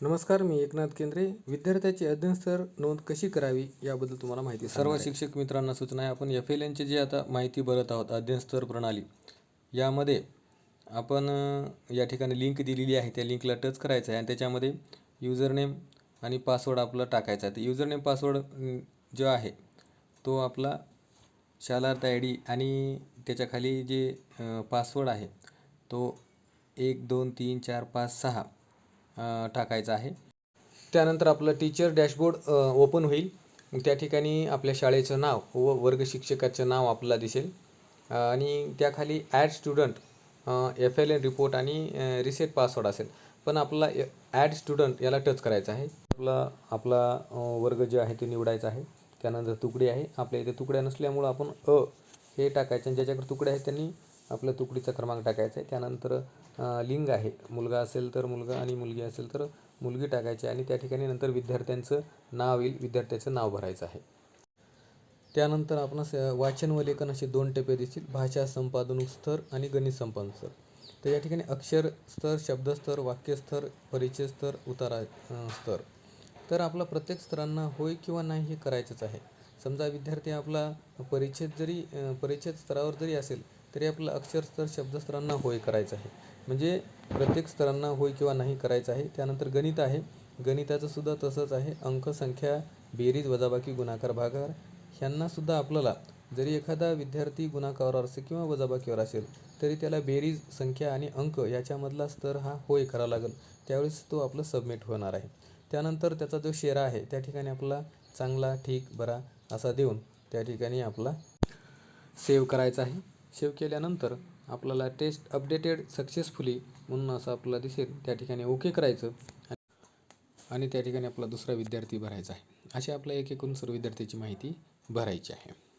नमस्कार मी एकनाथ केंद्रे. विद्यार्थ्याची अध्ययन स्तर नोंद कशी करावी याबद्दल तुम्हाला माहिती सर्व शिक्षक मित्रांना सूचना आहे. आपण एफ एल एनची जी आता माहिती भरत आहोत अध्ययन स्तर प्रणाली यामध्ये आपण या ठिकाणी लिंक दिलेली आहे. त्या लिंकला टच करायचं आहे आणि त्याच्यामध्ये युजरनेम आणि पासवर्ड आपला टाकायचा आहे. तर युजरनेम पासवर्ड जो आहे तो आपला शालार्थ आय डी आणि त्याच्याखाली जे पासवर्ड आहे तो एक दोन तीन चार पाच सहा टाकायचा आहे. त्यानंतर आपलं टीचर डॅशबोर्ड ओपन होईल. त्या ठिकाणी आपल्या शाळेचं नाव व वर्ग शिक्षकाचं नाव आपल्याला दिसेल. आणि त्याखाली add student F L N report आणि रिसेट पासवर्ड असेल. पण आपला ॲड स्टुडंट याला टच करायचा आहे. आपला आपला वर्ग जे आहे ते निवडायचा आहे. त्यानंतर तुकडे आहे. आपल्या इथे तुकड्या नसल्यामुळं आपण अ हे टाकायचं आणि ज्याच्याकडे तुकडे आहेत त्यांनी आपल्या तुकडीचा क्रमांक टाकायचा आहे. त्यानंतर लिंग आहे. मुलगा असेल तर मुलगा आणि मुलगी असेल तर मुलगी टाकायची आहे आणि त्या ठिकाणी नंतर विद्यार्थ्यांचं नाव येईल. विद्यार्थ्याचं नाव भरायचं आहे. त्यानंतर आपणास वाचन व लेखन असे दोन टप्पे दिसतील. भाषा संपादन स्तर आणि गणित संपादन स्तर तर या ठिकाणी अक्षर स्तर शब्दस्तर वाक्यस्तर परिचय स्तर उतारा स्तर. तर आपला प्रत्येक स्तरांना होय किंवा नाही हे करायचंच आहे. समजा विद्यार्थी आपला परिचय जरी परिच्छेद परिचय स्तरावर जरी असेल तरी आपलं अक्षर स्तर होय करायचं आहे. म्हणजे प्रत्येक स्तरांना होय किंवा नाही करायचं आहे. त्यानंतर गणित आहे. गणिताचं सुद्धा तसंच आहे. अंक संख्या बेरीज वजाबाकी गुणाकार भागार ह्यांनासुद्धा आपल्याला जरी एखादा विद्यार्थी गुणाकारावर असेल किंवा वजाबाकीवर असेल तरी त्याला बेरीज संख्या आणि अंक याच्यामधला स्तर हा होय करावा लागेल. त्यावेळेस तो आपलं सबमिट होणार आहे. त्यानंतर त्याचा जो शेरा आहे त्या ठिकाणी आपला चांगला ठीक बरा असा देऊन त्या ठिकाणी आपला सेव्ह करायचा आहे. सेव्ह केल्यानंतर आपल्याला टेस्ट अपडेटेड सक्सेसफुली म्हणून असं आपल्याला दिसेल त्या ठिकाणी ओके करायचं आणि त्या ठिकाणी आपला दुसरा विद्यार्थी भरायचा आहे. अशी आपल्या एक एकूण सर्व विद्यार्थ्याची माहिती भरायची आहे.